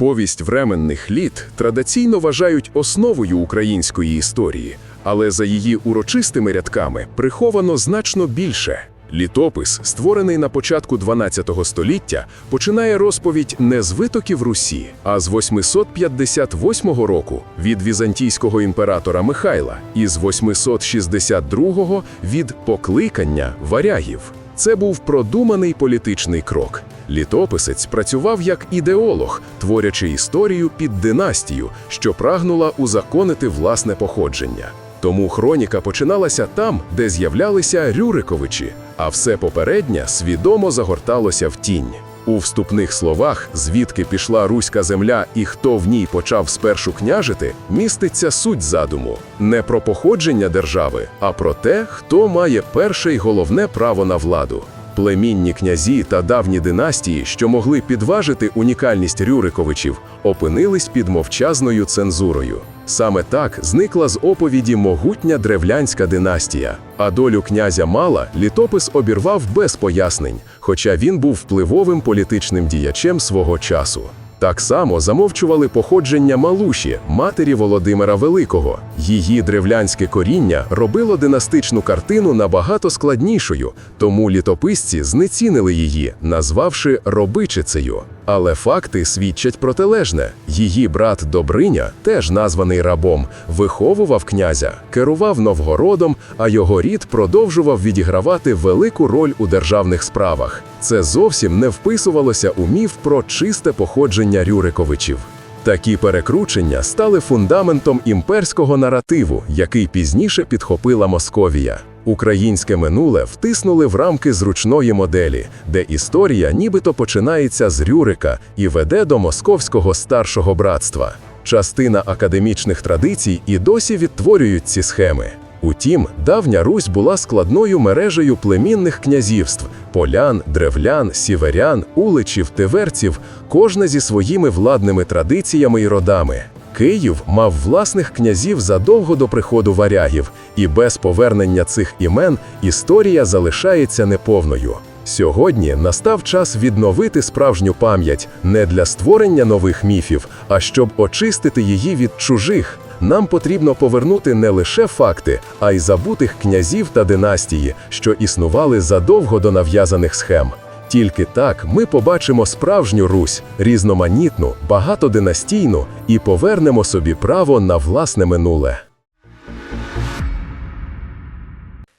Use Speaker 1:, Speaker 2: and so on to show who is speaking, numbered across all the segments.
Speaker 1: Повість временних літ традиційно вважають основою української історії, але за її урочистими рядками приховано значно більше. Літопис, створений на початку 12 століття, починає розповідь не з витоків Русі, а з 858 року від візантійського імператора Михайла і з 862 від покликання варягів. Це був продуманий політичний крок. Літописець працював як ідеолог, творячи історію під династію, що прагнула узаконити власне походження. Тому хроніка починалася там, де з'являлися Рюриковичі, а все попереднє свідомо загорталося в тінь. У вступних словах, звідки пішла руська земля і хто в ній почав спершу княжити, міститься суть задуму не про походження держави, а про те, хто має перше й головне право на владу. Племінні князі та давні династії, що могли підважити унікальність Рюриковичів, опинились під мовчазною цензурою. Саме так зникла з оповіді могутня древлянська династія, а долю князя Мала літопис обірвав без пояснень, хоча він був впливовим політичним діячем свого часу. Так само замовчували походження Малуші, матері Володимира Великого. Її древлянське коріння робило династичну картину набагато складнішою, тому літописці знецінили її, назвавши робичицею. Але факти свідчать протилежне. Її брат Добриня, теж названий рабом, виховував князя, керував Новгородом, а його рід продовжував відігравати велику роль у державних справах. Це зовсім не вписувалося у міф про чисте походження Рюриковичів. Такі перекручення стали фундаментом імперського наративу, який пізніше підхопила Московія. Українське минуле втиснули в рамки зручної моделі, де історія нібито починається з Рюрика і веде до московського старшого братства. Частина академічних традицій і досі відтворюють ці схеми. Утім, давня Русь була складною мережею племінних князівств полян, древлян, сіверян, уличів, тиверців, кожна зі своїми владними традиціями і родами. Київ мав власних князів задовго до приходу варягів, і без повернення цих імен історія залишається неповною. Сьогодні настав час відновити справжню пам'ять не для створення нових міфів, а щоб очистити її від чужих. Нам потрібно повернути не лише факти, а й забутих князів та династії, що існували задовго до нав'язаних схем. Тільки так ми побачимо справжню Русь, різноманітну, багатодинастійну і повернемо собі право на власне минуле.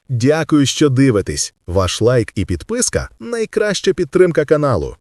Speaker 2: Дякую, що дивитесь. Ваш лайк і підписка найкраща підтримка каналу.